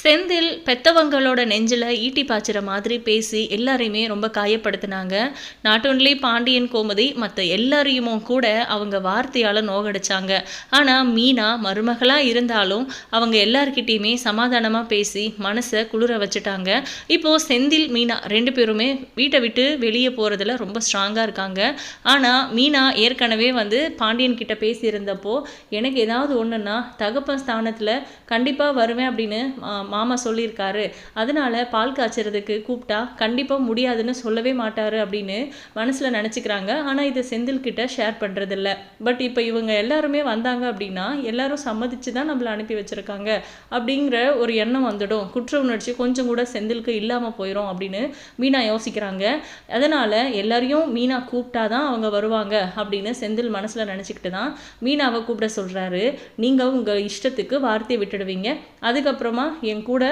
செந்தில் பெத்தவங்களோட நெஞ்சில் ஈட்டி பாய்ச்சிற மாதிரி பேசி எல்லாரையுமே ரொம்ப காயப்படுத்தினாங்க. நாட் ஒன்லி பாண்டியன் கோமதி மற்ற எல்லாரையுமோ கூட அவங்க வார்த்தையால் நோகடிச்சாங்க. ஆனால் மீனா மருமகளாக இருந்தாலும் அவங்க எல்லார்கிட்டேயுமே சமாதானமாக பேசி மனசை குளிர வச்சுட்டாங்க. இப்போது செந்தில் மீனா ரெண்டு பேருமே வீட்டை விட்டு வெளியே போகிறதுல ரொம்ப ஸ்ட்ராங்காக இருக்காங்க. ஆனால் மீனா ஏற்கனவே வந்து பாண்டியன் கிட்ட பேசியிருந்தப்போ எனக்கு ஏதாவது ஒன்றுன்னா தகப்பன் ஸ்தானத்தில் கண்டிப்பாக வருவேன் அப்படின்னு மாமா சொல்லியிருக்காரு. அதனால பால் காய்ச்சறதுக்கு கூப்பிட்டா கண்டிப்பாக முடியாதுன்னு சொல்லவே மாட்டாரு அப்படின்னு மனசில் நினச்சிக்கிறாங்க. ஆனால் இதை செந்தில் கிட்ட ஷேர் பண்ணுறதில்ல பட் இப்போ இவங்க எல்லாருமே வந்தாங்க அப்படின்னா எல்லாரும் சம்மதிச்சு தான் நம்மளை அனுப்பி வச்சுருக்காங்க. அப்படிங்கிற ஒரு எண்ணம் வந்துடும். குற்ற உணர்ச்சி கொஞ்சம் கூட செந்திலுக்கு இல்லாமல் போயிடும் அப்படின்னு மீனா யோசிக்கிறாங்க. அதனால் எல்லாரையும் மீனா கூப்பிட்டா தான் அவங்க வருவாங்க அப்படின்னு செந்தில் மனசில் நினச்சிக்கிட்டு தான் மீனாவை கூப்பிட சொல்கிறாரு நீங்கள் உங்கள் இஷ்டத்துக்கு வார்த்தையை விட்டுடுவீங்க. அதுக்கப்புறமா என் கூட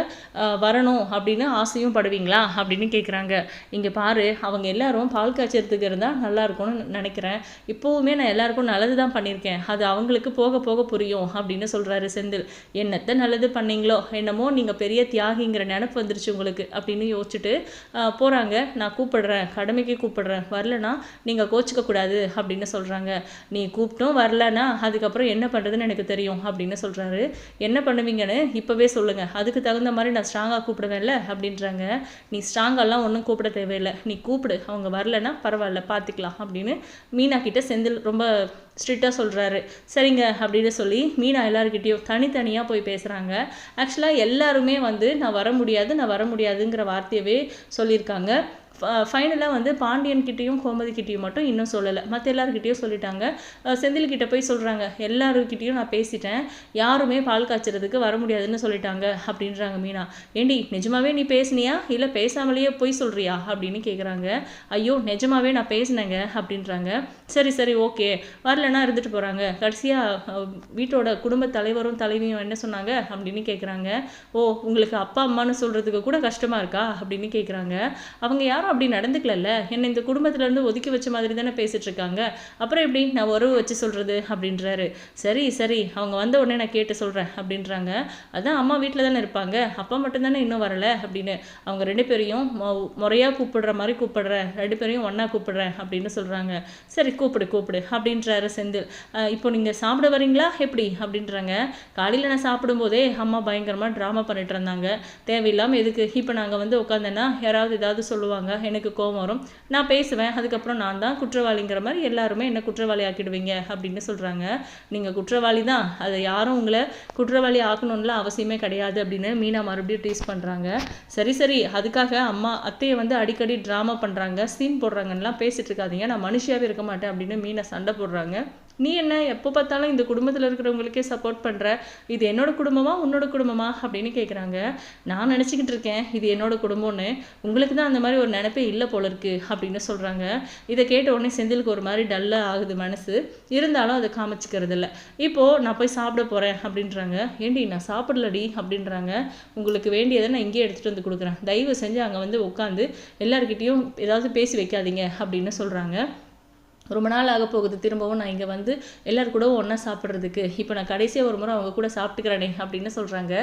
வரணும் அப்படின்னு ஆசையும் படுவீங்களா? அப்படின்னு கேட்குறாங்க இங்கே பாரு அவங்க எல்லாரும் பால் காய்ச்சறதுக்கு இருந்தால் நல்லா இருக்கும்னு நினைக்கிறேன். இப்போவுமே நான் எல்லாருக்கும் நல்லது தான் பண்ணியிருக்கேன் அது அவங்களுக்கு போக போக புரியும் அப்படின்னு சொல்கிறாரு செந்தில். என்னத்தை நல்லது பண்ணீங்களோ? என்னமோ நீங்கள் பெரிய தியாகிங்கிற நினப்பு வந்துருச்சு உங்களுக்கு அப்படின்னு யோசிச்சுட்டு போகிறாங்க நான் கூப்பிடுறேன். கடமைக்கு கூப்பிடுறேன். வரலனா நீங்கள் கோச்சிக்க கூடாது அப்படின்னு சொல்கிறாங்க நீ கூப்பிட்டும் வரலனா அதுக்கப்புறம் என்ன பண்ணுறதுன்னு எனக்கு தெரியும் அப்படின்னு சொல்கிறாரு என்ன பண்ணுவீங்கன்னு இப்போவே சொல்லுங்கள் அதுக்கு தகுந்த மாதிரி நான் ஸ்ட்ராங்காக கூப்பிடுவேன்ல அப்படின்றாங்க. நீ ஸ்ட்ராங்கெல்லாம் ஒன்றும் கூப்பிட தேவையில்லை. நீ கூப்பிடு. அவங்க வரலன்னா பரவாயில்ல பார்த்துக்கலாம் அப்படின்னு மீனா கிட்ட செந்தில் ரொம்ப ஸ்ட்ரிக்டாக சொல்கிறாரு சரிங்க அப்படின்னு சொல்லி மீனா எல்லாருக்கிட்டேயும் தனித்தனியாக போய் பேசுகிறாங்க ஆக்சுவலாக எல்லாருமே வந்து நான் வர முடியாது நான் வர முடியாதுங்கிற வார்த்தையவே சொல்லியிருக்காங்க. ஃபைனலாக வந்து பாண்டியன் கிட்டேயும் கோமதி கிட்டேயும் மட்டும் இன்னும் சொல்லலை. மற்ற எல்லாருக்கிட்டேயும் சொல்லிட்டாங்க. செந்தில் கிட்ட போய் சொல்கிறாங்க எல்லாருக்கிட்டேயும் நான் பேசிட்டேன். யாருமே பால் காய்ச்சறதுக்கு வர முடியாதுன்னு சொல்லிட்டாங்க அப்படின்றாங்க மீனா. ஏண்டி நிஜமாவே நீ பேசுனியா? இல்லை பேசாமலேயே போய் சொல்றியா? அப்படின்னு கேட்குறாங்க ஐயோ நிஜமாவே நான் பேசினேங்க அப்படின்றாங்க. சரி சரி ஓகே. வரலன்னா இருந்துட்டு போகிறாங்க கடைசியாக வீட்டோட குடும்ப தலைவரும் தலைவியும் என்ன சொன்னாங்க அப்படின்னு கேட்குறாங்க ஓ உங்களுக்கு அப்பா அம்மான்னு சொல்கிறதுக்கு கூட கஷ்டமாக இருக்கா? அப்படின்னு கேட்குறாங்க அவங்க யாரும் அப்படி நடந்துக்கலல்ல? என்னை இந்த குடும்பத்துலேருந்து ஒதுக்கி வச்ச மாதிரி தானே பேசிட்டு இருக்காங்க. அப்புறம் எப்படி? நான் உறவு வச்சு சொல்கிறது அப்படின்றாரு. சரி சரி. அவங்க வந்த உடனே நான் கேட்டு சொல்கிறேன் அப்படின்றாங்க. அதான் அம்மா வீட்டில் தானே இருப்பாங்க. அப்பா மட்டும்தானே இன்னும் வரலை அப்படின்னு. அவங்க ரெண்டு பேரையும் மொ- கூப்பிடுற மாதிரி கூப்பிடுறேன். ரெண்டு பேரையும் ஒன்றா கூப்பிடுறேன் அப்படின்னு சொல்கிறாங்க சரி கூப்பிடு கூப்பிடு அப்படின்றாரு செந்தில். இப்போ நீங்கள் சாப்பிட வரீங்களா? எப்படி? அப்படின்றாங்க. காலையில் நான் சாப்பிடும்போதே அம்மா பயங்கரமாக ட்ராமா பண்ணிட்டு இருந்தாங்க. தேவையில்லாமல் எதுக்கு? இப்போ நாங்கள் வந்து உட்காந்தேன்னா யாராவது ஏதாவது சொல்லுவாங்க. எனக்கு கோவம் வரும். நான் பேசுவேன். அதுக்கப்புறம் நான் தான் குற்றவாளிங்கிற மாதிரி எல்லாருமே என்ன குற்றவாளி ஆக்கிடுவீங்க அப்படின்னு சொல்கிறாங்க நீங்கள் குற்றவாளி தான். அதை யாரும் உங்களை குற்றவாளி ஆக்கணும்ல அவசியமே கிடையாது அப்படின்னு மீனா மறுபடியும் டீஸ் பண்ணுறாங்க சரி சரி. அதுக்காக அம்மா அத்தையை வந்து அடிக்கடி ட்ராமா பண்ணுறாங்க சீன் போடுறாங்கன்னெலாம் பேசிட்டு இருக்காதீங்க. நான் மனுஷியாவே இருக்க மாட்டேன் அப்படின்னு மீனை சண்டை போடுறாங்க. நீ என்ன? எப்போ பார்த்தாலும் இந்த குடும்பத்தில் இருக்கிறவங்களுக்கே சப்போர்ட் பண்ணுற இது என்னோட குடும்பமா? உன்னோட குடும்பமா? அப்படின்னு கேட்குறாங்க நான் நினச்சிக்கிட்டு இருக்கேன். இது என்னோட குடும்பம்னு. உங்களுக்கு தான் அந்த மாதிரி ஒரு நினப்பே இல்லை போல இருக்கு அப்படின்னு சொல்கிறாங்க இதை கேட்ட உடனே செந்திலுக்கு ஒரு மாதிரி டல்லாக ஆகுது மனசு. இருந்தாலும் அதை காமிச்சிக்கிறது இல்லை. இப்போது நான் போய் சாப்பிட போகிறேன் அப்படின்றாங்க. ஏண்டி நான் சாப்பிடலடி அப்படின்றாங்க. உங்களுக்கு வேண்டியதை நான் இங்கேயே எடுத்துகிட்டு வந்து கொடுக்குறேன். தயவு செஞ்சு அங்கே வந்து உட்காந்து எல்லாருக்கிட்டேயும் ஏதாவது பேசி வைக்காதீங்க அப்படின்னு சொல்கிறாங்க ரொம்ப நாள் ஆக போகுது. திரும்பவும் நான் இங்கே வந்து எல்லார் கூட ஒன்றா சாப்பிட்றதுக்கு. இப்போ நான் கடைசியாக ஒரு முறை அவங்க கூட சாப்பிட்டுக்கிறேனே அப்படின்னு சொல்கிறாங்க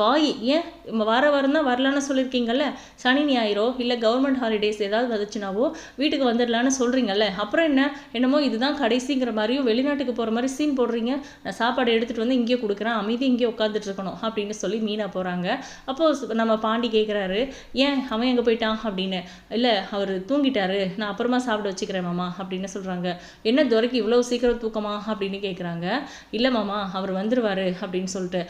வாய் ஏன்? வார வாரம் தான் வரலான்னு சொல்லியிருக்கீங்கல்ல? சனி ஞாயிறோ இல்லை கவர்மெண்ட் ஹாலிடேஸ் ஏதாவது வந்துச்சுனாவோ வீட்டுக்கு வந்துடலான்னு சொல்கிறீங்கல்ல அப்புறம் என்ன? என்னமோ இதுதான் கடைசிங்கிற மாதிரியும் வெளிநாட்டுக்கு போகிற மாதிரி சீன் போடுறீங்க. நான் சாப்பாடு எடுத்துகிட்டு வந்து இங்கேயே கொடுக்குறேன். அமைதி இங்கேயே உட்காந்துட்டு இருக்கணும் அப்படின்னு சொல்லி மீனா போகிறாங்க அப்போது நம்ம பாண்டி கேட்குறாரு ஏன்? அவன் எங்கே போயிட்டான்? அப்படின்னு. இல்லை அவர் தூங்கிட்டாரு. நான் அப்புறமா சாப்பிட வச்சுக்கிறேன் மாமா அப்படின்னு சொல்கிறாங்க என்ன துரைக்கு இவ்வளோ சீக்கிரம் தூக்கமா? அப்படின்னு கேட்குறாங்க இல்லை மாமா அவர் வந்துருவாரு அப்படின்னு சொல்லிட்டு.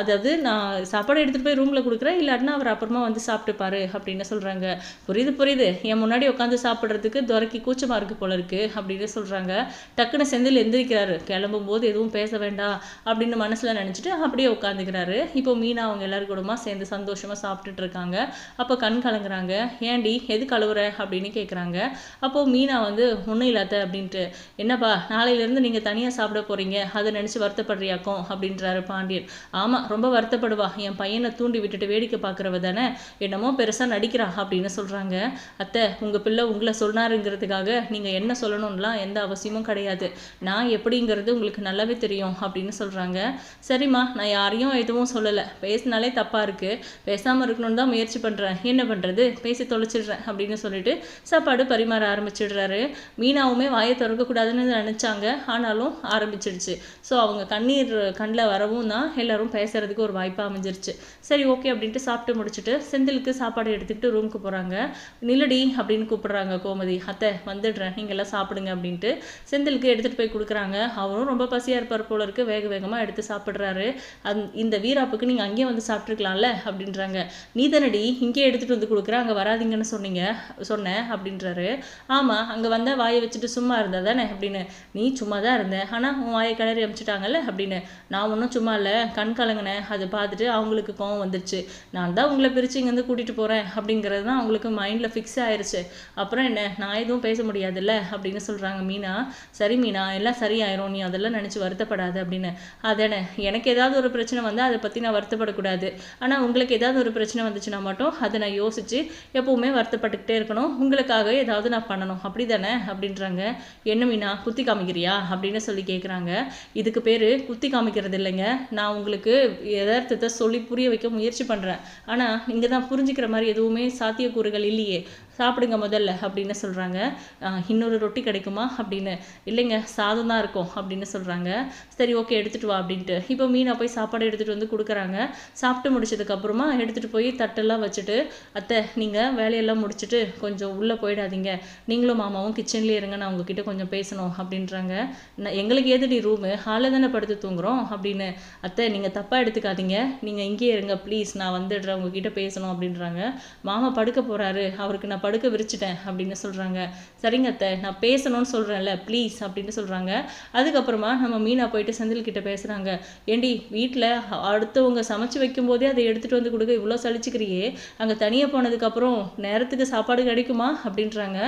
அதாவது நான் சாப்பாடு எடுத்துகிட்டு போய் ரூமில் கொடுக்குறேன் இல்லாட்டினா அவர் அப்புறமா வந்து சாப்பிட்டுப்பாரு அப்படின்னு சொல்கிறாங்க புரியுது புரியுது. என் முன்னாடி உட்காந்து சாப்பிட்றதுக்கு துரைக்கு கூச்சமாக இருக்கு போல இருக்கு அப்படின்னு சொல்கிறாங்க டக்குன்னு செந்தில் எந்திரிக்கிறாரு. கிளம்பும் போது எதுவும் பேச வேண்டாம் அப்படின்னு மனசில் நினச்சிட்டு அப்படியே உட்காந்துக்கிறாரு இப்போ மீனா அவங்க எல்லாரும் கூடமா சேர்ந்து சந்தோஷமாக சாப்பிட்டுட்டு இருக்காங்க. அப்போ கண் கலங்குறாங்க. ஏன்டி எது கழுவுற அப்படின்னு கேட்குறாங்க அப்போது மீனா வந்து ஒன்றும் இல்லாத அத்தை அப்படின்ட்டு என்னப்பா நாளையிலேருந்து நீங்கள் தனியாக சாப்பிட போகிறீங்க அதை நினச்சி வருத்தப்படுறியாக்கும்? அப்படின்றாரு பாண்டியன். ஆமாம் ரொம்ப வருத்தப்படுவா. என் பையனை தூண்டி விட்டுட்டு வேடிக்கை பார்க்குறவ தானே என்னமோ பெருசாக நடிக்கிறா அப்படின்னு சொல்கிறாங்க அத்தை உங்கள் பிள்ளை உங்களை சொன்னாருங்கிறதுக்காக நீங்கள் என்ன சொல்லணும்லாம் எந்த அவசியமும் கிடையாது. நான் எப்படிங்கிறது உங்களுக்கு நல்லாவே தெரியும் அப்படின்னு சொல்கிறாங்க சரிம்மா நான் யாரையும் எதுவும் சொல்லலை. பேசினாலே தப்பாக இருக்குது பேசாமல் இருக்கணும்னு தான் முயற்சி பண்ணுறேன் என்ன பண்ணுறது பேசி தொலைச்சிடுறேன் அப்படின்னு சொல்லிட்டு சாப்பாடு பரிமாற ஆரம்பிச்சிடுறாரு. மீனாவுமே வாயை திறக்கக்கூடாதுன்னு நினச்சாங்க. ஆனாலும் ஆரம்பிச்சிடுச்சு. ஸோ அவங்க கண்ணீர் கண்ணில் வரவும் தான் எல்லாரும் பேசுறதுக்கு ஒரு வாய்ப்பாக அமைஞ்சிருச்சு. சரி ஓகே அப்படின்ட்டு சாப்பிட்டு முடிச்சுட்டு செந்திலுக்கு சாப்பாடு எடுத்துக்கிட்டு ரூமுக்கு போகிறாங்க நிலடி அப்படின்னு கூப்பிடுறாங்க கோமதி. அத்தை வந்துடுறேன். நீங்கள்லாம் எல்லாம் சாப்பிடுங்க அப்படின்ட்டு செந்திலுக்கு எடுத்துகிட்டு போய் கொடுக்குறாங்க. அவரும் ரொம்ப பசியாக இருப்பார் போல இருக்கு. வேக வேகமாக எடுத்து சாப்பிட்றாரு. அந் இந்த வீராப்புக்கு நீங்கள் அங்கேயே வந்து சாப்பிட்ருக்கலாம்ல அப்படின்றாங்க. நீ தானடி இங்கேயே எடுத்துகிட்டு வந்து கொடுக்குற. அங்கே வராதீங்கன்னு சொன்னீங்க சொன்னேன் அப்படின்றாரு. ஆமாம் அங்கே வந்தால் வாயை வச்சுட்டு சும்மா இருந்தால் தானே அப்படின்னு. நீ சும்மா தான் இருந்தேன் ஆனால் உன் வாயை கிளறி அமிச்சிட்டாங்கல்ல அப்படின்னு. நான் ஒன்றும் சும்மா இல்லை. கண் கலங்கினேன் அதை பார்த்துட்டு அவங்களுக்கு கோவம் வந்துருச்சு. நான் தான் உங்களை பிரித்து இங்கேருந்து கூட்டிகிட்டு போகிறேன் அப்படிங்கிறது தான் அவங்களுக்கு மைண்டில் ஃபிக்ஸ் ஆயிடுச்சு அப்புறம் என்ன? நான் எதுவும் பேச முடியாதுல்ல அப்படின்னு சொல்கிறாங்க மீனா. சரி மீனா எல்லாம் சரியாயிரும். நீ அதெல்லாம் நினச்சி வருத்தப்படாது அப்படின்னு. அதானே? எனக்கு ஏதாவது ஒரு பிரச்சனை வந்தால் அதை பற்றி நான் வருத்தப்படக்கூடாது. ஆனால் உங்களுக்கு ஏதாவது ஒரு பிரச்சனை வந்துச்சுன்னா மட்டும் அதை நான் யோசித்து எப்போவுமே வருத்தப்பட்டுக்கிட்டே இருக்கணும். உங்களுக்காக ஏதாவது நான் பண்ணணும். அப்படி தானே அப்படின்றாங்க என்ன மீனா குத்தி காமிக்கிறியா? அப்படின்னு சொல்லி கேட்குறாங்க இதுக்கு பேர் குத்தி காமிக்கிறது இல்லைங்க. நான் உங்களுக்கு யதார்த்தத்தை சொல்லி புரிய வைக்க முயற்சி பண்ணுறேன் ஆனால் இங்கே தான் புரிஞ்சுக்கிற மாதிரி எதுவுமே சாத்தியக்கூறுகள் இல்லையே. சாப்பிடுங்க முதல்ல அப்படின்னு சொல்கிறாங்க இன்னொரு ரொட்டி கிடைக்குமா அப்படின்னு. இல்லைங்க சாதம் தான் இருக்கும் அப்படின்னு சொல்கிறாங்க சரி ஓகே எடுத்துகிட்டு வா அப்படின்ட்டு. இப்போ மீனை போய் சாப்பாடு எடுத்துகிட்டு வந்து கொடுக்குறாங்க. சாப்பிட்டு முடிச்சதுக்கப்புறமா எடுத்துகிட்டு போய் தட்டெல்லாம் வச்சுட்டு அத்தை நீங்கள் வேலையெல்லாம் முடிச்சுட்டு கொஞ்சம் உள்ளே போயிடாதீங்க. நீங்களும் மாமாவும் கிச்சன்லேயே இருங்க நான் உங்ககிட்ட கொஞ்சம் பேசணும் அப்படின்றாங்க. நான் எங்களுக்கு ஏதுடி ரூமு? ஹாலில் தானே படுத்து தூங்குறோம் அப்படின்னு. அத்தை நீங்கள் தப்பாக எடுத்துக்காதீங்க. நீங்கள் இங்கேயே இருங்க ப்ளீஸ். நான் வந்துடுறேன் உங்ககிட்ட பேசணும் அப்படின்றாங்க. மாமா படுக்க போகிறாரு அவருக்கு நான் படுக்க விரிச்சிட்டேன் அப்படின்னு சொல்கிறாங்க சரிங்க அத்தை நான் பேசணும்னு சொல்கிறேன்ல ப்ளீஸ் அப்படின்னு சொல்கிறாங்க அதுக்கப்புறமா நம்ம மீனா போயிட்டு செந்தில் கிட்ட பேசுகிறாங்க ஏண்டி வீட்டில் அடுத்தவங்க சமைச்சு வைக்கும்போதே அதை எடுத்துகிட்டு வந்து கொடுக்க இவ்வளோ சளிச்சுக்கிறியே அங்கே தனியாக போனதுக்கப்புறம் நேரத்துக்கு சாப்பாடு கிடைக்குமா? அப்படின்றாங்க.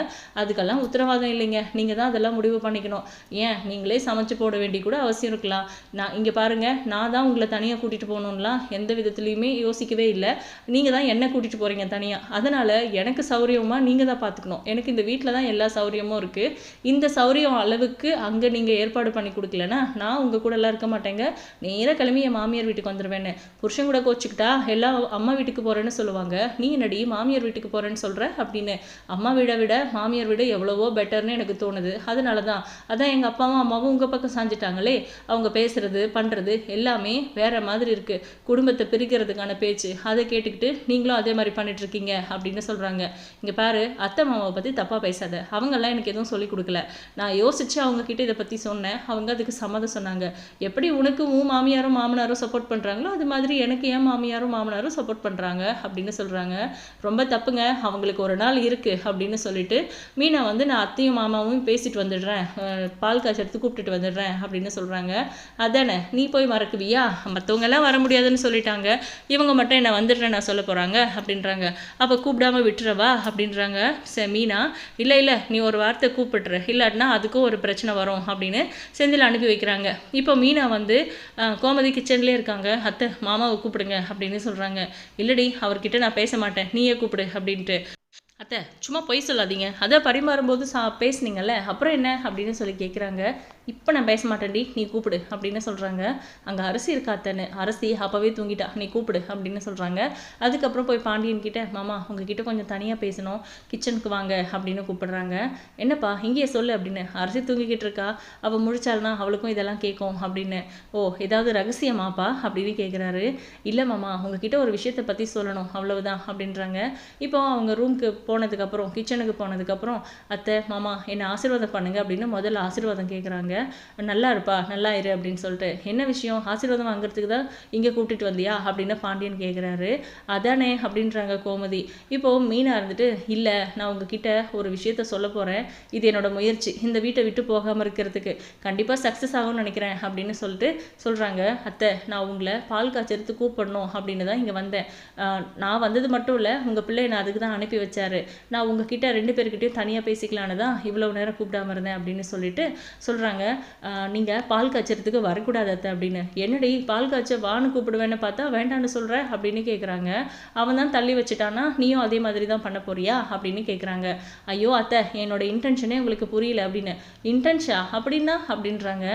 அதுக்கெல்லாம் உத்தரவாதம் இல்லைங்க. நீங்கள் தான் அதெல்லாம் முடிவு பண்ணிக்கணும். ஏன்? நீங்களே சமைச்சு போட வேண்டி கூட அவசியம் இருக்கலாம். நான் இங்கே பாருங்கள் நான் தான் உங்களை தனியாக கூட்டிகிட்டு போகணும்லாம் எந்த விதத்துலையுமே யோசிக்கவே இல்லை. நீங்கள் தான் என்ன கூட்டிகிட்டு போகிறீங்க தனியாக அதனால் எனக்கு சௌரியமாக நீங்கள் தான் பார்த்துக்கணும் எனக்கு இந்த வீட்டில் தான் எல்லா சௌரியமும் இருக்குது இந்த சௌரியம் அளவுக்கு அங்கே நீங்கள் ஏற்பாடு பண்ணி கொடுக்கலன்னா நான் உங்கள் கூட எல்லாம் இருக்க மாட்டேங்க. நேராக கிளம்பி என் மாமியார் வீட்டுக்கு வந்துடுவேன்னு புருஷன் கூட கோச்சிக்கிட்டா எல்லா அம்மா வீட்டுக்கு போகிறேன்னு சொல்லுவாங்க. நீ என்னடி மாமியார் வீட்டுக்கு போகிறேன்னு சொல்கிற அப்படின்னு. அம்மா வீடை விட மாமியார் வீடு எவ்வளவோ பெட்டர்னு எனக்கு தோணுது. அதனால தான் அதான் எங்கள் அப்பாவும் அம்மாவும் உங்கள் பக்கம் சாஞ்சிட்டாங்களே. அவங்க பேசுறது பண்ணுறது எல்லாமே வேற மாதிரி இருக்குது குடும்பத்தை பிரிக்கிறதுக்கான பேச்சு. அதை கேட்டுக்கிட்டு நீங்களும் அதே மாதிரி பண்ணிட்டு இருக்கீங்க அப்படின்னு சொல்கிறாங்க இங்கே பாரு அத்தை மாமாவை பற்றி தப்பாக பேசாத. அவங்கெல்லாம் எனக்கு எதுவும் சொல்லிக் கொடுக்கல. நான் யோசித்து அவங்கக்கிட்ட இதை பற்றி சொன்னேன். அவங்க அதுக்கு சம்மதம் சொன்னாங்க. எப்படி உனக்கு உன் மாமியாரும் மாமனாரும் சப்போர்ட் பண்ணுறாங்களோ அது மாதிரி எனக்கு ஏன் மாமியாரும் மாமனாரும் சப்போர்ட் பண்ணுறாங்க அப்படின்னு சொல்கிறாங்க ரொம்ப தப்புங்க. அவங்களுக்கு ஒரு நாள் இருக்குது அப்படின்னு சொல்லிட்டு மீனா வந்து நான் அத்தையும் மாமாவும் பேசிட்டு வந்துடுறேன். பால் காய்ச்சி எடுத்து கூப்பிட்டுட்டு வந்துடுறேன் அப்படின்னு சொல்கிறாங்க அதானே நீ போய் மறக்குவியா? மற்றவங்கெல்லாம் வர முடியாதுன்னு சொல்லிட்டாங்க. இவங்க மட்டும் என்ன வந்துடுறேன் நான் சொல்ல போகிறாங்க அப்படின்றாங்க. அப்போ கூப்பிடாம விட்டுறவா அப்படின்னு அப்படின்றாங்க ச மீனா இல்லை இல்லை நீ ஒரு வார்த்தை கூப்பிட்டுரு இல்லாட்டினா அதுக்கும் ஒரு பிரச்சனை வரும் அப்படின்னு செந்தில் அனுப்பி வைக்கிறாங்க. இப்போ மீனா வந்து கோமதி கிச்சன்லேயே இருக்காங்க. அத்தை மாமாவை கூப்பிடுங்க அப்படின்னு சொல்கிறாங்க இல்லடி அவர்கிட்ட நான் பேச மாட்டேன். நீயே கூப்பிடு அப்படின்ட்டு. அத்தை சும்மா பொய் சொல்லாதீங்க. அதை பரிமாறும்போது சா பேசுனீங்கல்ல அப்புறம் என்ன? அப்படின்னு சொல்லி கேட்குறாங்க இப்போ நான் பேச மாட்டேன்டி நீ கூப்பிடு அப்படின்னு சொல்கிறாங்க அங்கே அரசி இருக்கா அத்தைன்னு? அரசி அப்போவே தூங்கிட்டா. நீ கூப்பிடு அப்படின்னு சொல்கிறாங்க அதுக்கப்புறம் போய் பாண்டியன் கிட்ட மாமா உங்ககிட்ட கொஞ்சம் தனியாக பேசணும். கிச்சனுக்கு வாங்க அப்படின்னு கூப்பிடுறாங்க. என்னப்பா இங்கேயே சொல்லு அப்படின்னு. அரசி தூங்கிக்கிட்டு இருக்கா. அவள் முழிச்சாள்னா அவளுக்கும் இதெல்லாம் கேட்கும் அப்படின்னு. ஓ ஏதாவது ரகசியமாப்பா? அப்படின்னு கேட்குறாரு இல்லை மாமா உங்ககிட்ட ஒரு விஷயத்தை பற்றி சொல்லணும் அவ்வளவுதான் அப்படின்றாங்க. இப்போ அவங்க ரூம்க்கு போனதுக்கப்புறம் கிச்சனுக்கு போனதுக்கப்புறம் அத்தை மாமா என்னை ஆசீர்வாதம் பண்ணுங்க அப்படின்னு முதல்ல ஆசீர்வாதம் கேட்குறாங்க நல்லா இருப்பா நல்லா இரு அப்படின்னு சொல்லிட்டு. என்ன விஷயம்? ஆசீர்வாதம் வாங்குறதுக்கு தான் இங்கே கூப்பிட்டுட்டு வந்தியா? அப்படின்னு பாண்டியன் கேட்குறாரு அதானே அப்படின்றாங்க கோமதி. இப்போ மீனா இருந்துட்டு இல்லை நான் உங்ககிட்ட ஒரு விஷயத்த சொல்ல போகிறேன் இது என்னோட முயற்சி. இந்த வீட்டை விட்டு போகாமல் இருக்கிறதுக்கு. கண்டிப்பாக சக்ஸஸ் ஆகும்னு நினைக்கிறேன் அப்படின்னு சொல்லிட்டு சொல்கிறாங்க அத்தை நான் உங்களை பால் காய்ச்சறதுக்கு கூப்பிடணும் அப்படின்னு தான் இங்கே வந்தேன். நான் வந்தது மட்டும் இல்லை உங்கள் பிள்ளை நான் அதுக்கு தான் அனுப்பி வச்சாரு. நான் உங்ககிட்ட ரெண்டு பேர்கிட்டையும் தனியாக பேசிக்கலான்னு தான் இவ்வளோ நேரம் கூப்பிடாம இருந்தேன் அப்படின்னு சொல்லிட்டு சொல்கிறாங்க நீங்கள் பால் காய்ச்சறதுக்கு வரக்கூடாது அத்தை அப்படின்னு. என்னடி பால் காய்ச்ச வான்னு கூப்பிடுவேன்னு பார்த்தா வேண்டான்னு சொல்கிற அப்படின்னு கேட்குறாங்க அவன் தான் தள்ளி வச்சுட்டானா நீயும் அதே மாதிரி தான் பண்ண போறியா அப்படின்னு கேட்குறாங்க ஐயோ அத்தை என்னோட இன்டென்ஷனே உங்களுக்கு புரியல அப்படின்னு. இன்டென்ஷா அப்படின்னா? அப்படின்றாங்க.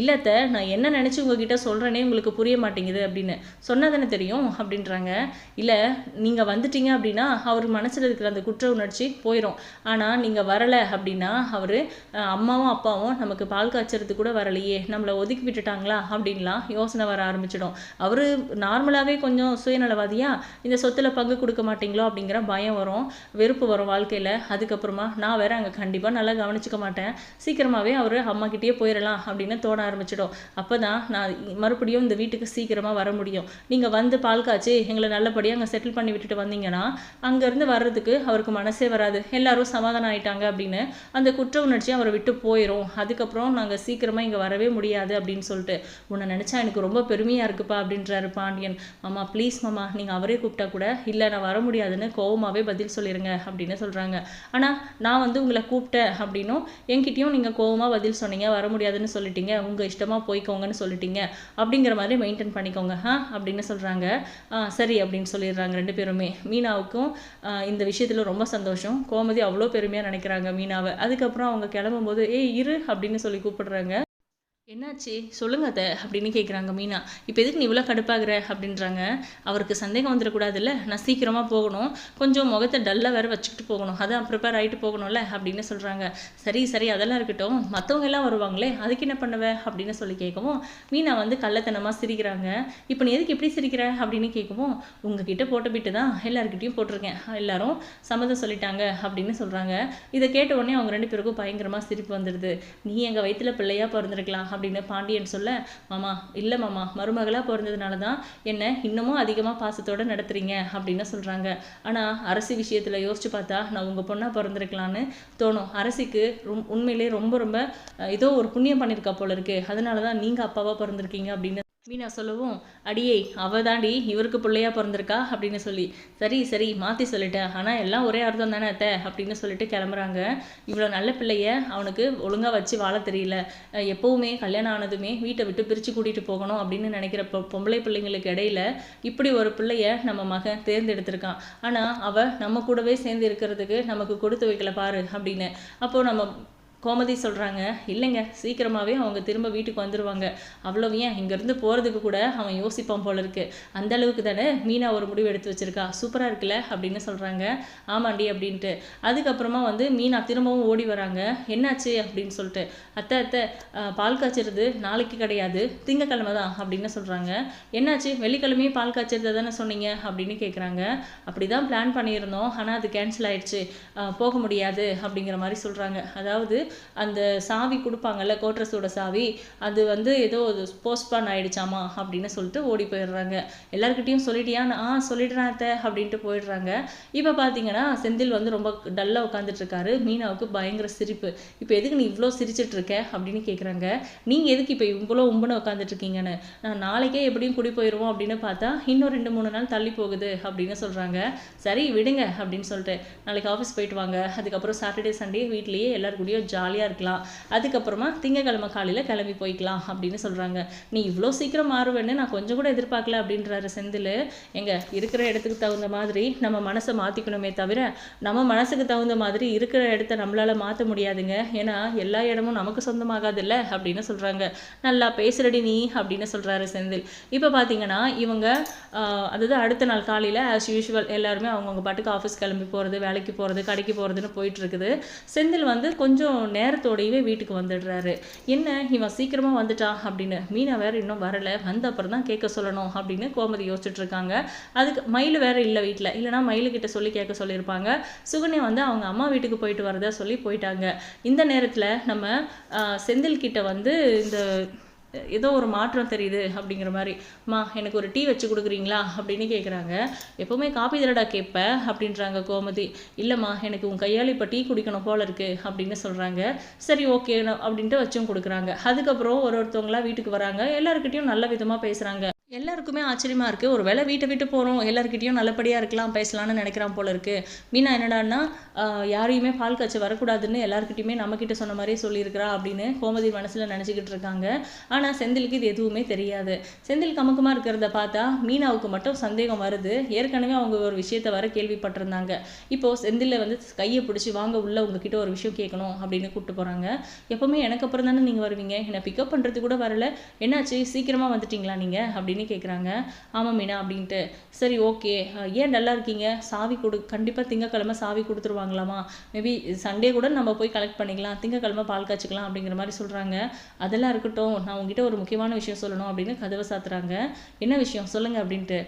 இல்லை அத்தை நான் என்ன நினச்சி உங்ககிட்ட சொல்கிறேனே உங்களுக்கு புரிய மாட்டேங்குது அப்படின்னு. சொன்னதானே தெரியும் அப்படின்றாங்க. இல்லை நீங்கள் வந்துட்டீங்க அப்படின்னா அவர் மனசில் இருக்கிற அந்த குற்ற உணர்ச்சி போயிடும் ஆனால் நீங்கள் வரலை அப்படின்னா அவர் அம்மாவும் அப்பாவும் நமக்கு பால் பால் காய்ச்சறது கூட வரலையே நம்மளை ஒதுக்கி விட்டுட்டாங்களா அப்படின்லாம் யோசனை வர ஆரம்பிச்சிடும். அவர் நார்மலாகவே கொஞ்சம் சுயநலவாதியா இந்த சொத்துல பங்கு கொடுக்க மாட்டீங்களோ அப்படிங்கிற பயம் வரும் வெறுப்பு வரும் வாழ்க்கையில். அதுக்கப்புறமா நான் வேற அங்கே கண்டிப்பாக நல்லா கவனிச்சுக்க மாட்டேன். சீக்கிரமாகவே அவர் அம்மாக்கிட்டேயே போயிடலாம் அப்படின்னு தோண ஆரம்பிச்சிடும். அப்போ தான் நான் மறுபடியும் இந்த வீட்டுக்கு சீக்கிரமாக வர முடியும். நீங்கள் வந்து பால் காய்ச்சி எங்களை நல்லபடியாக அங்கே செட்டில் பண்ணி விட்டுட்டு வந்தீங்கன்னா அங்கேருந்து வர்றதுக்கு அவருக்கு மனசே வராது. எல்லாரும் சமாதானம் ஆயிட்டாங்க அப்படின்னு அந்த குற்ற உணர்ச்சி அவரை விட்டு போயிடும் அதுக்கப்புறம் நாங்கள் சீக்கிரமாக இங்கே வரவே முடியாது அப்படின்னு சொல்லிட்டு உன்னை நினச்சா எனக்கு ரொம்ப பெருமையாக இருக்குப்பா அப்படின்றாரு பாண்டியன். மாமா ப்ளீஸ் மாமா நீங்கள் அவரே கூப்பிட்டா கூட இல்லை நான் வர முடியாதுன்னு கோவமாகவே பதில் சொல்லிடுங்க அப்படின்னு சொல்கிறாங்க ஆனால் நான் வந்து உங்களை கூப்பிட்டேன் அப்படின்னும் என்கிட்டயும் நீங்கள் கோவமாக பதில் சொன்னீங்க வர முடியாதுன்னு சொல்லிட்டீங்க உங்கள் இஷ்டமாக போய்க்கோங்கன்னு சொல்லிட்டீங்க அப்படிங்கிற மாதிரி மெயின்டைன் பண்ணிக்கோங்க ஆ அப்படின்னு சொல்கிறாங்க சரி அப்படின்னு சொல்லிடுறாங்க ரெண்டு பேருமே. மீனாவுக்கும் இந்த விஷயத்தில் ரொம்ப சந்தோஷம் கோமதி அவ்வளோ பெருமையாக நினைக்கிறாங்க மீனாவை. அதுக்கப்புறம் அவங்க கிளம்பும்போது ஏய் இரு அப்படின்னு சொல்லி கூப்பிடுறாங்க. என்னாச்சு? சொல்லுங்க அதை அப்படின்னு கேட்குறாங்க மீனா. இப்போ எதுக்கு நீ இவ்வளோ கடுப்பாகிற? அப்படின்றாங்க. அவருக்கு சந்தேகம் வந்துடக்கூடாதுல்ல? நான் சீக்கிரமாக போகணும். கொஞ்சம் முகத்தை டல்லாக வேறு வச்சுக்கிட்டு போகணும். அதான் ப்ரிப்பேர் ஆகிட்டு போகணும்ல? அப்படின்னு சொல்கிறாங்க சரி சரி அதெல்லாம் இருக்கட்டும். மற்றவங்க எல்லாம் வருவாங்களே? அதுக்கு என்ன பண்ணுவ? அப்படின்னு சொல்லி கேட்கவும் மீனா வந்து கள்ளத்தனமாக சிரிக்கிறாங்க. இப்போ நீ எதுக்கு இப்படி சிரிக்கிற? அப்படின்னு கேட்கவும் உங்ககிட்ட போட்ட பிட்டு தான் எல்லாருக்கிட்டையும் போட்டிருக்கேன். எல்லாரும் சம்மதம் சொல்லிட்டாங்க அப்படின்னு சொல்கிறாங்க இதை கேட்ட உடனே அவங்க ரெண்டு பேருக்கும் பயங்கரமாக சிரிப்பு வந்துடுது. நீ எங்கள் வயிற்றுல பிள்ளையாக பிறந்திருக்கலாம் அப்படின்னு பாண்டியன் சொல்ல மாமா இல்லை மாமா மருமகளாக பிறந்ததுனால தான் என்ன இன்னமும் அதிகமாக பாசத்தோடு நடத்துறீங்க அப்படின்னு சொல்கிறாங்க ஆனால் அரசி விஷயத்தில் யோசிச்சு பார்த்தா நான் உங்கள் பொண்ணாக பிறந்திருக்கலான்னு தோணும். அரசிக்கு ரொம் உண்மையிலே ரொம்ப ரொம்ப ஏதோ ஒரு புண்ணியம் பண்ணியிருக்கா போல இருக்குது அதனால தான் நீங்கள் அப்பாவாக பிறந்திருக்கீங்க அப்படின்னு மீனா சொல்லவும் அடியே அவ தாண்டி இவருக்கு பிள்ளையா பிறந்திருக்கா? அப்படின்னு சொல்லி. சரி சரி மாற்றி சொல்லிட்டேன். ஆனால் எல்லாம் ஒரே அர்த்தம் தானே அத்தை அப்படின்னு சொல்லிட்டு கிளம்புறாங்க. இவ்வளோ நல்ல பிள்ளைய அவனுக்கு ஒழுங்காக வச்சு வாழ தெரியல. எப்போவுமே எப்பவுமே கல்யாணம் ஆனதுமே வீட்டை விட்டு பிரித்து கூட்டிகிட்டு போகணும் அப்படின்னு நினைக்கிற பொ பொம்பளை பிள்ளைங்களுக்கு இடையில இப்படி ஒரு பிள்ளைய நம்ம மகன் தேர்ந்தெடுத்திருக்கான். ஆனால் அவ நம்ம கூடவே சேர்ந்து இருக்கிறதுக்கு நமக்கு கொடுத்து வைக்கல பாரு அப்படின்னு. அப்போ நம்ம கோமதி சொல்கிறாங்க இல்லைங்க சீக்கிரமாகவே அவங்க திரும்ப வீட்டுக்கு வந்துடுவாங்க அவ்வளோ ஏன்? இங்கேருந்து போகிறதுக்கு கூட அவன் யோசிப்பான் போல இருக்கு. அந்த அளவுக்கு தானே மீனா ஒரு முடிவு எடுத்து வச்சிருக்கா. சூப்பராக இருக்குல்ல? அப்படின்னு சொல்கிறாங்க ஆமாண்டி அப்படின்ட்டு. அதுக்கப்புறமா வந்து மீனா திரும்பவும் ஓடி வராங்க. என்னாச்சு? அப்படின்னு சொல்லிட்டு. அத்தை அத்தை பால் காய்ச்சிறது நாளைக்கு கிடையாது. திங்கக்கிழமை தான் அப்படின்னு சொல்கிறாங்க என்னாச்சு? வெள்ளிக்கிழமையும் பால் காய்ச்சிறது தானே சொன்னீங்க? அப்படின்னு கேட்குறாங்க அப்படி தான் பிளான் பண்ணியிருந்தோம். ஆனால் அது கேன்சல் ஆயிடுச்சு. போக முடியாது அப்படிங்கிற மாதிரி சொல்கிறாங்க அதாவது அந்த சாவி கொடுப்பாங்கல்ல கோட்ரஸோட சாவி அது வந்து ஏதோ போஸ்ட்பான் ஆயிடுச்சாமா அப்படின்னு சொல்லிட்டு ஓடி போயிடுறாங்க. எல்லாருக்கிட்டையும் சொல்லிட்டியான்னு ஆ சொல்லிடுறேன் அத்தை அப்படின்ட்டு போயிடுறாங்க. இப்போ பார்த்தீங்கன்னா செந்தில் வந்து ரொம்ப டல்லாக உட்காந்துட்டு இருக்காரு மீனாவுக்கு பயங்கர சிரிப்பு. இப்போ எதுக்கு நீ இவ்வளோ சிரிச்சிட்டு இருக்க அப்படின்னு கேட்குறாங்க நீங்கள் எதுக்கு இப்போ இவ்வளோ உம்புன்னு உட்காந்துட்டு இருக்கீங்கன்னு நான் நாளைக்கே எப்படியும் குடி போயிடுவோம் அப்படின்னு பார்த்தா இன்னும் ரெண்டு மூணு நாள் தள்ளி போகுது அப்படின்னு சொல்கிறாங்க சரி விடுங்க அப்படின்னு சொல்லிட்டு நாளைக்கு ஆஃபீஸ் போயிட்டு வாங்க. அதுக்கப்புறம் சாட்டர்டே சண்டே வீட்லேயே எல்லாருக்கூடிய ஜா ஜாலியாக இருக்கலாம். அதுக்கப்புறமா திங்கக்கிழமை காலையில் கிளம்பி போய்க்கலாம் அப்படின்னு சொல்கிறாங்க நீ இவ்வளோ சீக்கிரம் மாறுவேன்னு நான் கொஞ்சம் கூட எதிர்பார்க்கல அப்படின்றாரு செந்தில். எங்க இருக்கிற இடத்துக்கு தகுந்த மாதிரி நம்ம மனசை மாற்றிக்கணுமே தவிர நம்ம மனசுக்கு தகுந்த மாதிரி இருக்கிற இடத்த நம்மளால் மாற்ற முடியாதுங்க. ஏன்னா எல்லா இடமும் நமக்கு சொந்தமாகாதுல்ல அப்படின்னு சொல்கிறாங்க நல்லா பேசுறடி நீ அப்படின்னு சொல்கிறாரு செந்தில். இப்போ பார்த்தீங்கன்னா இவங்க அதாவது அடுத்த நாள் காலையில் ஆஸ் யூஷுவல் எல்லாருமே அவங்கவுங்க பாட்டுக்கு ஆஃபீஸ் கிளம்பி போகிறது வேலைக்கு போகிறது கடைக்கு போகிறதுன்னு போயிட்டுருக்குது செந்தில் வந்து கொஞ்சம் நேரத்தோடையவே வீட்டுக்கு வந்துடுறாரு. என்ன இவன் சீக்கிரமாக வந்துட்டான் அப்படின்னு மீனா வேற இன்னும் வரல. வந்த அப்புறம் தான் கேட்க சொல்லணும் அப்படின்னு கோமதி யோசிச்சுட்டு இருக்காங்க. அதுக்கு மயில் வேற இல்லை வீட்டில் இல்லைனா மயிலுக்கிட்ட சொல்லி கேட்க சொல்லியிருப்பாங்க. சுகன்யா வந்து அவங்க அம்மா வீட்டுக்கு போயிட்டு வரதா சொல்லி போயிட்டாங்க. இந்த நேரத்தில் நம்ம செந்தில் கிட்ட வந்து இந்த ஏதோ ஒரு மாற்றம் தெரியுது அப்படிங்கிற மாதிரி மா எனக்கு ஒரு டீ வச்சு கொடுக்குறீங்களா? அப்படின்னு கேட்குறாங்க எப்போவுமே காப்பி தரடா கேட்பேன் அப்படின்றாங்க கோமதி. இல்லைம்மா எனக்கு உன் கையால் இப்போ டீ குடிக்கணும் போல இருக்கு அப்படின்னு சொல்கிறாங்க சரி ஓகே அப்படின்ட்டு வச்சும் கொடுக்குறாங்க. அதுக்கப்புறம் ஒரு ஒருத்தவங்களாம் வீட்டுக்கு வராங்க. எல்லாருக்கிட்டையும் நல்ல விதமாக பேசுகிறாங்க எல்லாருக்குமே ஆச்சரியமாக இருக்குது ஒரு வேளை வீட்டை விட்டு போகிறோம் எல்லாருக்கிட்டையும் நல்லபடியாக இருக்கலாம் பேசலாம்னு நினைக்கிறான் போல இருக்குது மீனா என்னடான்னா யாரையுமே பால் காய்ச்ச வரக்கூடாதுன்னு எல்லாருக்கிட்டையுமே நம்மக்கிட்ட சொன்ன மாதிரியே சொல்லியிருக்கிறா அப்படின்னு கோமதி மனசில் நினச்சிக்கிட்டு இருக்காங்க. ஆனால் செந்திலுக்கு இது எதுவுமே தெரியாது. செந்தில் கமக்கமாக இருக்கிறத பார்த்தா மீனாவுக்கு மட்டும் சந்தேகம் வருது. ஏற்கனவே அவங்க ஒரு விஷயத்தை வர கேள்விப்பட்டிருந்தாங்க. இப்போது செந்திலில் வந்து கையை பிடிச்சி வாங்க உள்ள உங்ககிட்ட ஒரு விஷயம் கேட்கணும் அப்படின்னு கூப்பிட்டு போகிறாங்க எப்போவுமே எனக்கு அப்புறம் தானே நீங்கள் வருவீங்க? என்னை பிக்கப் பண்ணுறது கூட வரல. என்னாச்சு? சீக்கிரமாக வந்துட்டீங்களா நீங்கள் அப்படின்னு கேட்குறாங்க ஆமாம் மீனா அப்படின்ட்டு. சரி ஓகே ஏன் நல்லா இருக்கீங்க? சாவி கொடு கண்டிப்பாக திங்கக்கிழமை சாவி கொடுத்துருவாங்களாமா? மேபி சண்டே கூட நம்ம போய் கலெக்ட் பண்ணிக்கலாம். திங்கக்கிழமை பால் காய்ச்சிக்கலாம் அப்படிங்கிற மாதிரி சொல்கிறாங்க அதெல்லாம் இருக்கட்டும். நான் உங்ககிட்ட ஒரு முக்கியமான விஷயம் சொல்லணும் அப்படின்னு கதவை சாத்துறாங்க. என்ன விஷயம்? சொல்லுங்க அப்படின்ட்டு.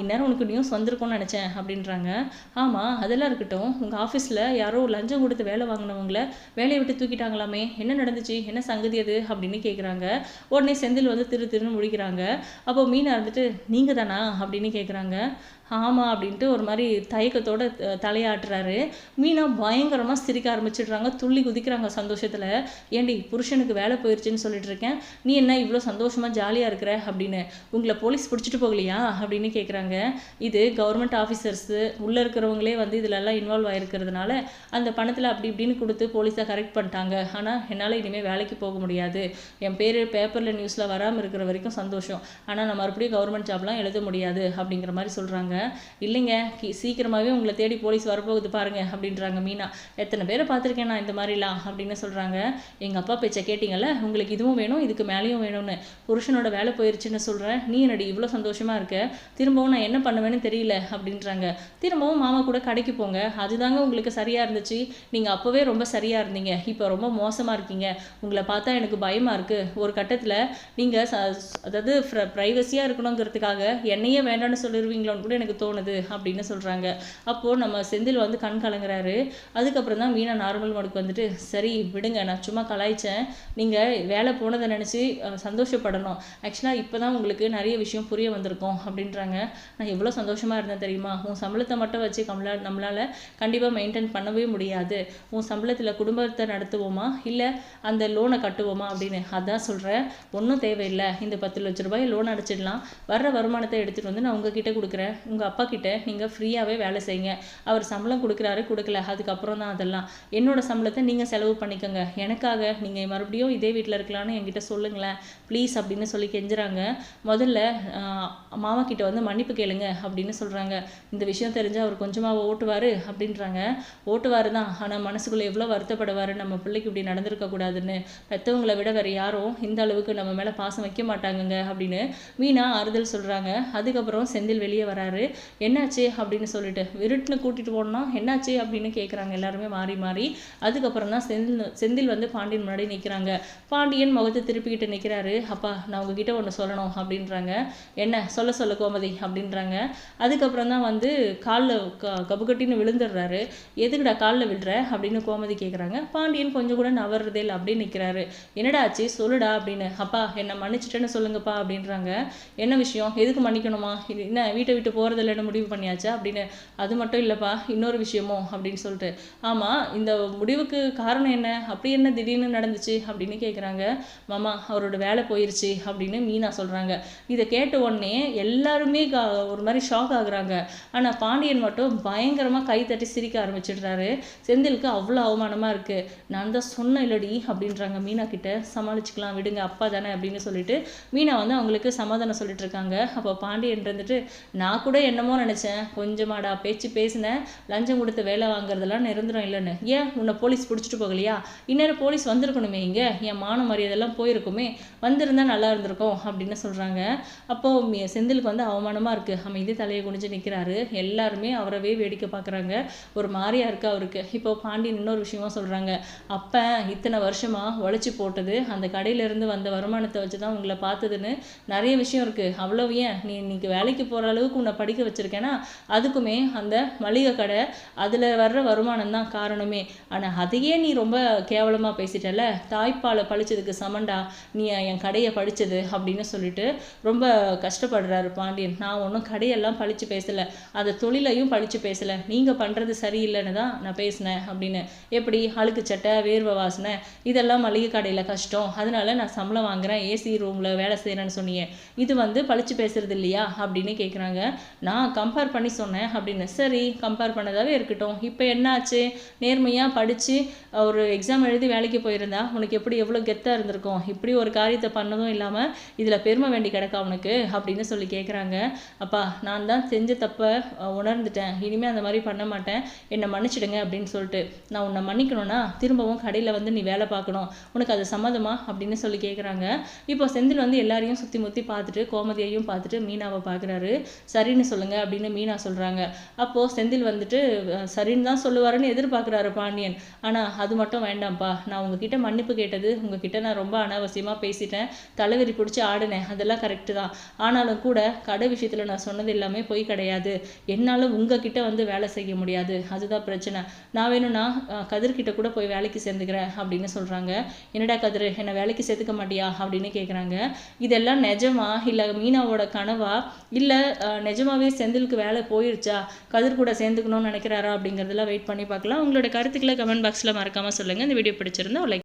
இந்நேரம் உனக்கு நியூஸ் வந்திருக்கும்னு நினச்சேன் அப்படின்றாங்க. ஆமாம் அதெல்லாம் இருக்கட்டும். உங்கள் ஆஃபீஸில் யாரோ லஞ்சம் கொடுத்து வேலை வாங்கினவங்கள வேலையை விட்டு தூக்கிட்டாங்களாமே? என்ன நடந்துச்சு? என்ன சங்கதி அது? அப்படின்னு கேட்குறாங்க உடனே செந்தில் வந்து திரு திருன்னு முழிக்கிறாங்க. அப்போ மீனை இருந்துட்டு நீங்கள் தானா அப்படின்னு கேட்குறாங்க ஆமாம் அப்படின்ட்டு ஒரு மாதிரி தயக்கத்தோட தலையாட்டுறாரு. மீனா பயங்கரமாக சிரிக்க ஆரம்பிச்சிடுறாங்க. துள்ளி குதிக்கிறாங்க சந்தோஷத்தில். ஏண்டி புருஷனுக்கு வேலை போயிடுச்சுன்னு சொல்லிட்டு இருக்கேன் நீ என்ன இவ்வளோ சந்தோஷமாக ஜாலியாக இருக்கிற? அப்படின்னு. உங்களை போலீஸ் பிடிச்சிட்டு போகலையா? அப்படின்னு கேட்குறாங்க இது கவர்மெண்ட் ஆஃபீஸர்ஸு. உள்ளே இருக்கிறவங்களே வந்து இதிலெல்லாம் இன்வால்வ் ஆகிருக்கிறதுனால அந்த பணத்தில் அப்படி இப்படின்னு கொடுத்து போலீஸாக கரெக்ட் பண்ணிட்டாங்க. ஆனால் என்னால் இனிமேல் வேலைக்கு போக முடியாது. என் பேர் பேப்பரில் நியூஸில் வராமல் இருக்கிற வரைக்கும் சந்தோஷம். ஆனால் நம்ம மறுபடியும் கவர்மெண்ட் ஜாப்லாம் எழுத முடியாது அப்படிங்கிற மாதிரி சொல்கிறாங்க இல்லைங்க சீக்கிரமாகவே உங்களை தேடி போலீஸ் வரப்போகுது பாருங்க அப்படின்றாங்க மீனா. எத்தனை பேரை பார்த்துருக்கேன் நான் இந்த மாதிரிலாம் அப்படின்னு சொல்கிறாங்க எங்கள் அப்பா பேச்சை கேட்டிங்கல்ல உங்களுக்கு இதுவும் வேணும் இதுக்கு மேலேயும் வேணும்னு. புருஷனோட வேலை போயிருச்சுன்னு சொல்கிறேன் நீ என்னடி இவ்வளோ சந்தோஷமாக இருக்க? திரும்பவும் நான் என்ன பண்ணுவேன்னு தெரியல அப்படின்றாங்க. திரும்பவும் மாமா கூட கடைக்கு போங்க. அதுதாங்க உங்களுக்கு சரியாக இருந்துச்சு. நீங்கள் அப்போவே ரொம்ப சரியாக இருந்தீங்க. இப்போ ரொம்ப மோசமாக இருக்கீங்க. உங்களை பார்த்தா எனக்கு பயமாக இருக்குது ஒரு கட்டத்தில் நீங்கள் அதாவது ப்ரைவசி ப்ரைவசியாக இருக்கணுங்கிறதுக்காக என்னையே வேண்டாம்னு சொல்லிடுவீங்களோன்னு கூட எனக்கு தோணுது அப்படின்னு சொல்கிறாங்க அப்போது நம்ம செந்தில் வந்து கண் கலங்குறாரு. அதுக்கப்புறம் தான் மீனா நார்மல் மோடுக்கு வந்துட்டு சரி விடுங்க நான் சும்மா கலாய்ச்சேன். நீங்கள் வேலை போனதை நினச்சி சந்தோஷப்படணும். ஆக்சுவலாக இப்போ தான் உங்களுக்கு நிறைய விஷயம் புரிய வந்திருக்கும் அப்படின்றாங்க. நான் எவ்வளோ சந்தோஷமாக இருந்தேன் தெரியுமா? உன் சம்பளத்தை மட்டும் வச்சு கமலா நம்மளால் கண்டிப்பாக மெயின்டைன் பண்ணவே முடியாது. உன் சம்பளத்தில் குடும்பத்தை நடத்துவோமா? இல்லை அந்த லோனை கட்டுவோமா? அப்படின்னு. அதான் சொல்கிறேன் ஒன்றும் தேவையில்லை. இந்த பத்து லட்ச ரூபாய் லோன் அடைச்சிடலாம் வர்ற வருமானத்தை எடுத்துகிட்டு வந்து நான் உங்ககிட்ட கொடுக்குறேன். உங்கள் அப்பா கிட்ட நீங்கள் ஃப்ரீயாகவே வேலை செய்யுங்க. அவர் சம்பளம் கொடுக்குறாரு கொடுக்கல. அதுக்கப்புறம் தான் அதெல்லாம். என்னோட சம்பளத்தை நீங்கள் செலவு பண்ணிக்கோங்க. எனக்காக நீங்கள் மறுபடியும் இதே வீட்டில் இருக்கலாம்னு என்கிட்ட சொல்லுங்களேன். ப்ளீஸ் அப்படின்னு சொல்லி கெஞ்சுறாங்க. முதல்ல ஆஹ், மாமா கிட்ட வந்து மன்னிப்பு கேளுங்க அப்படின்னு சொல்கிறாங்க இந்த விஷயம் தெரிஞ்சால் அவர் கொஞ்சமாக ஓட்டுவார் அப்படின்றாங்க. ஓட்டுவார் தான். ஆனால் மனசுக்குள்ளே எவ்வளோ வருத்தப்படுவார்? நம்ம பிள்ளைக்கு இப்படி நடந்திருக்க கூடாதுன்னு. பெற்றவங்களை விட வேறு யாரும் இந்த அளவுக்கு நம்ம மேலே பாசம் வைக்க மாட்டாங்கங்க அப்படின்னு மீனா ஆறுதல் சொல்கிறாங்க அதுக்கப்புறம் செந்தில் வெளியே வராரு. என்னாச்சு? அப்படின்னு சொல்லிட்டு. விருட்டுன்னு கூட்டிகிட்டு போனோம்னா என்னாச்சு? அப்படின்னு கேட்குறாங்க எல்லாருமே மாறி மாறி. அதுக்கப்புறம் தான் செந்தில் செந்தில் வந்து பாண்டியன் முன்னாடி நிற்கிறாங்க பாண்டியன் முகத்தை திருப்பிக்கிட்டு நிற்கிறாரு அப்பா நான் உங்ககிட்ட ஒன்று சொல்லணும் அப்படின்றாங்க. என்ன? சொல்ல சொல்ல கோமதி அப்படின்றாங்க. அதுக்கப்புறம் தான் வந்து காலில் க கபுக்கட்டின்னு விழுந்துடுறாரு. எதுக்குடா காலில் விழுற? அப்படின்னு கோமதி கேட்குறாங்க பாண்டியன் கொஞ்சம் கூட நவர்றதே இல்லை. அப்படின்னு நிற்கிறாரு என்னடா ஆச்சு? சொல்லுடா அப்படின்னு. அப்பா என்னை மன்னிச்சிட்டேன்னு சொல்லுங்கப்பா அப்படின்றாங்க. என்ன விஷயம்? எதுக்கு மன்னிக்கணுமா? இது என்ன வீட்டை விட்டு போகிறது இல்லைன்னு முடிவு பண்ணியாச்சா? அப்படின்னு அது மட்டும் இல்லைப்பா இன்னொரு விஷயமோ அப்படின்னு சொல்லிட்டு. ஆமாம் இந்த முடிவுக்கு காரணம் என்ன? அப்படி என்ன திடீர்னு நடந்துச்சு? அப்படின்னு கேட்குறாங்க மாமா அவரோட வேலை போயிருச்சு அப்படின்னு மீனா சொல்கிறாங்க இதை கேட்ட உடனே எல்லாருமே ஒரு மாதிரி ஷாக் ஆகுறாங்க. ஆனால் பாண்டியன் மட்டும் பயங்கரமாக கை தட்டி சிரிக்க ஆரம்பிச்சிடுறாரு. செந்திலுக்கு அவ்வளோ அவமானமாக இருக்குது நான் தான் சொன்னேன் இல்லடி அப்படின்றாங்க மீனா கிட்ட சமாளிச்சுக்கலாம் விடுங்க அப்பா தானே அப்படின்னு சொல்லிட்டு மீனா வந்து அவங்களுக்கு சமாதானம் சொல்லிட்டு இருக்காங்க அப்போ பாண்டியன் இருந்துட்டு நான் கூட என்னமோ நினச்சேன். கொஞ்சமாடா பேச்சு பேசினேன். லஞ்சம் கொடுத்து வேலை வாங்குறதெல்லாம் நிரந்தரம் இல்லைன்னு. ஏன் உன்னை போலீஸ் பிடிச்சிட்டு போகலையா? இந்நேரம் போலீஸ் வந்திருக்கணுமே இங்கே. என் மான மரியாதைலாம் போயிருக்குமே. வந்திருந்தா நல்லா இருந்திருக்கும் அப்படின்னு சொல்கிறாங்க அப்போது செந்திலுக்கு வந்து அவமானமாக இருக்குது அமைதி தலையை குனிஞ்சு நிற்கிறாரு எல்லாருமே அவரவே வேடிக்கை பார்க்குறாங்க ஒரு மாதிரியா இருக்கு அவருக்கு. இப்போ பாண்டியன் இன்னொரு விஷயமா சொல்கிறாங்க அப்போ இத்தனை வருஷமாக உழைச்சி போட்டது அந்த கடையிலேருந்து வந்த வருமானத்தை வச்சு தான் உங்களை பார்த்ததுன்னு நிறைய விஷயம் இருக்குது அவ்வளவு ஏன்? நீ இன்னைக்கு வேலைக்கு போகிற அளவுக்கு உன்னை படிக்க வச்சுருக்கேன்னா அதுக்குமே அந்த மளிகை கடை அதில் வர்ற வருமானம் தான் காரணமே. ஆனால் அதையே நீ ரொம்ப கேவலமாக பேசிட்டல தாய்ப்பாலை பழிச்சதுக்கு சமண்டா? நீ என் கடையை படித்தது அப்படின்னு சொல்லிட்டு ரொம்ப கஷ்டப்படுறாரு பாண்டியன். நான் ஒன்றும் கடையெல்லாம் பழிச்சு பேசலை. அதை தொழிலையும் பழிச்சு பேசலை. நீங்கள் பண்ணுறது சரியில்லைன்னு தான் நான் பேசினேன் அப்படின்னு. எப்படி? அழுக்கு சட்டை வேர்வை வாசனை இதெல்லாம் மளிகை கடையில் கஷ்டம். அதனால நான் சம்பளம் வாங்குறேன் ஏசி ரூமில் வேலை செய்கிறேன்னு சொன்னீங்க. இது வந்து பழிச்சு பேசுறது இல்லையா அப்படின்னு கேட்குறாங்க நான் கம்பேர் பண்ணி சொன்னேன் அப்படின்னு. சரி கம்பேர் பண்ணதாகவே இருக்கட்டும். இப்போ என்னாச்சு? நேர்மையாக படித்து ஒரு எக்ஸாம் எழுதி வேலைக்கு போயிருந்தா உனக்கு எப்படி எவ்வளோ கெத்தாக இருந்திருக்கும்? இப்படி ஒரு காரியத்தை பண்ணதும் இல்லாமல் இதில் பெருமை வேண்டி கிடக்கா உனக்கு? அப்படின்னு சொல்லி கேட்குறாங்க அப்பா நான் தான் செஞ்ச தப்பை உணர்ந்துட்டேன். இனிமேல் அந்த மாதிரி பண்ண மாட்டேன். என்னை மன்னிச்சிடுங்க அப்படின்னு சொல்லிட்டு. நான் உன்னை மன்னிக்கணும்னா திரும்பவும் கடையில் வந்து நீ வேலை பார்க்கணும். உனக்கு அது சம்மதமா? அப்படின்னு சொல்லி கேட்குறாங்க இப்போ செந்தில் வந்து எல்லாரையும் சுற்றி முற்றி பார்த்து பார்த்துட்டு கோமதியையும் பார்த்துட்டு மீனாவை பார்க்குறாரு. சரின்னு சொல்லுங்க அப்படின்னு மீனா சொல்கிறாங்க அப்போது செந்தில் வந்துட்டு சரின்னு தான் சொல்லுவாருன்னு எதிர்பார்க்குறாரு பாண்டியன். ஆனால் அது மட்டும் வேண்டாம்ப்பா. நான் உங்ககிட்ட மன்னிப்பு கேட்டது உங்ககிட்ட நான் ரொம்ப அனாவசியமாக பேசிட்டேன். தலைவரி பிடிச்சி ஆடினேன். அதெல்லாம் கரெக்டு தான். ஆனாலும் கூட கடை விஷயத்தில் நான் சொன்னது எல்லாமே பொய் கிடையாது. என்னால் உங்ககிட்ட வந்து வேலை செய்ய முடியாது. அதுதான் பிரச்சனை. நான் வேணும்னா கதிர்கிட்ட கூட போய் வேலைக்கு சேர்ந்துக்கிறேன் அப்படின்னு சொல்கிறாங்க என்னடா கதிர்? என்னை வேலைக்கு சேர்த்துக்க மாட்டியா? அப்படின்னு கேட்குறாங்க இதெல்லாம் நிஜமா இல்லை மீனாவோட கனவா? இல்லை நிஜமாவே செந்திலுக்கு வேலை போயிடுச்சா கதிர் கூட சேர்ந்துக்கணும்னு நினைக்கிறாரா அப்படிங்கிறதெல்லாம் வெயிட் பண்ணி பார்க்கலாம். உங்களோட கருத்துக்களை கமெண்ட் பாக்ஸில் மறக்காமல் சொல்லுங்கள் இந்த வீடியோ பிடிச்சிருந்தா லைக்